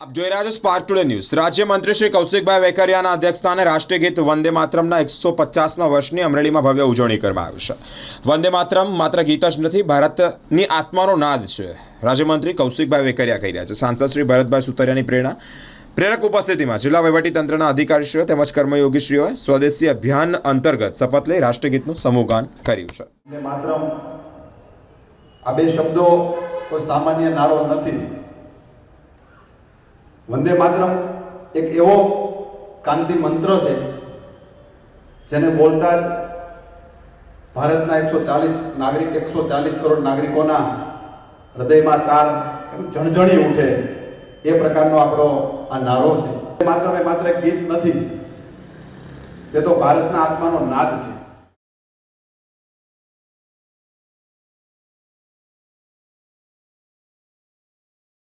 આપ જોઈ રહ્યા છો સ્પાર્ક ટુડે ન્યૂઝ રાજ્યમંત્રી શ્રી કૌશિકભાઈ વેકરિયાના અધ્યક્ષસ્થાને રાષ્ટ્રીય ગીત વંદે માતરમના એકસો પચાસમાં વર્ષની અમરેલીમાં ભવ્ય ઉજવણી કરવામાં આવી છે. વંદે માતરમ માત્ર ગીત જ નથી, ભારતની આત્માનો નાદ છે. રાજ્યમંત્રી કૌશિકભાઈ વેકરિયા કહી રહ્યા છે. સાંસદ શ્રી ભરતભાઈ સુતરિયાની પ્રેરણા. પ્રેરક ઉપસ્થિતિમાં જિલ્લા વહીવટીતંત્રના અધિકારીશ્રીઓ તેમજ કર્મયોગીશ્રીઓએ સ્વદેશી અભિયાન અંતર્ગત શપથ લઈ રાષ્ટ્રીય ગીતનું સમૂહગાન કર્યું છે. માત્ર આ બે શબ્દો કોઈ સામાન્ય નારો નથી. વંદે માતરમ. એક એવો કાંતિ મંત્ર છે, જેને બોલતા જ ભારતના એકસો ચાલીસ નાગરિક, એકસો ચાલીસ કરોડ નાગરિકોના હૃદયમાં તાર ઝણઝણી ઉઠે. એ પ્રકારનો આપણો આ નારો છે. માત્ર એ માત્ર ગીત નથી, તે તો ભારતના આત્માનો નાદ છે.